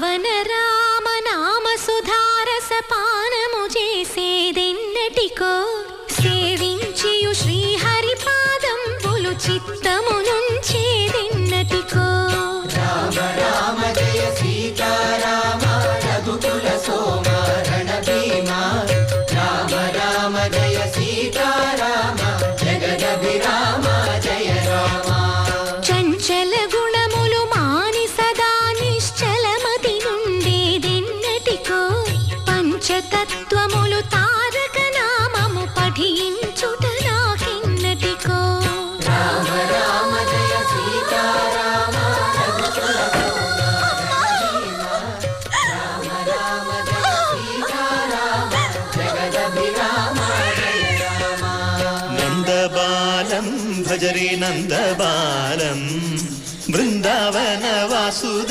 పవన రామ నామ సుధారస పానము చేసేదెన్నటికో సేవించియు శ్రీహరి పాదంబులు చిత్తమునుంచేదెన్నటికో రామ రామ జయ సీతా తత్వములు తారక నామము పఠించుట నాకిన్నటికో. రామ రామ జయ సీతారామ నందబాలం భజరే నందబాలం బృందావన వాసుదే